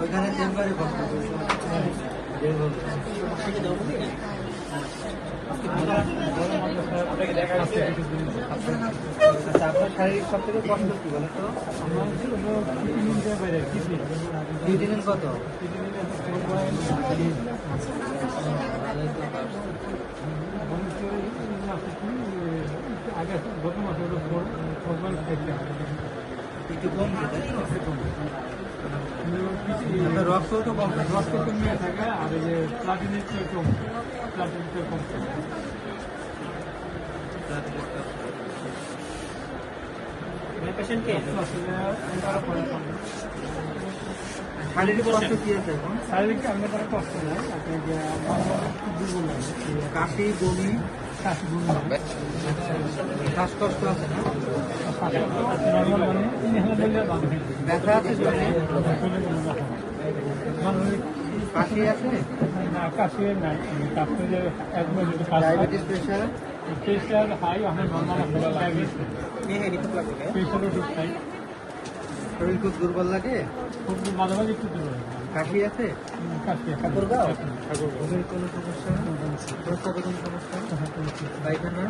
ওইখানে চেম্বারে আচ্ছা আপনার শারীরিক সব থেকে কষ্ট কি বলেন তো দুই কত আগে গত মাসে রক্ত তো? কম রক্ত কমিয়ে থাকে আর যে প্লাটিনের চেয়ে কম প্লাটিনের চেয়ে কম কম। শারীরিক আপনার কষ্ট নেই আপনি আমার দুর্বল কাশি বমি শ্বাসকষ্ট আছে। ব্যথা আছে কাশি আছে না কাশি নাই কাশি যে একবার যদি কাশি ডায়াবেটিস প্রেশার প্রেশার হাই আমার নর্মাল ডায়াবেটিস প্রেশারও ঠিক নাই শরীর খুব দুর্বল লাগে খুব মাঝে মাঝে একটু দুর্বল কাশি আছে? ঠাকুরগাঁও? ঘুমের কোনো সমস্যা? প্রস্তাবে কোনো সমস্যা? পায়খানা?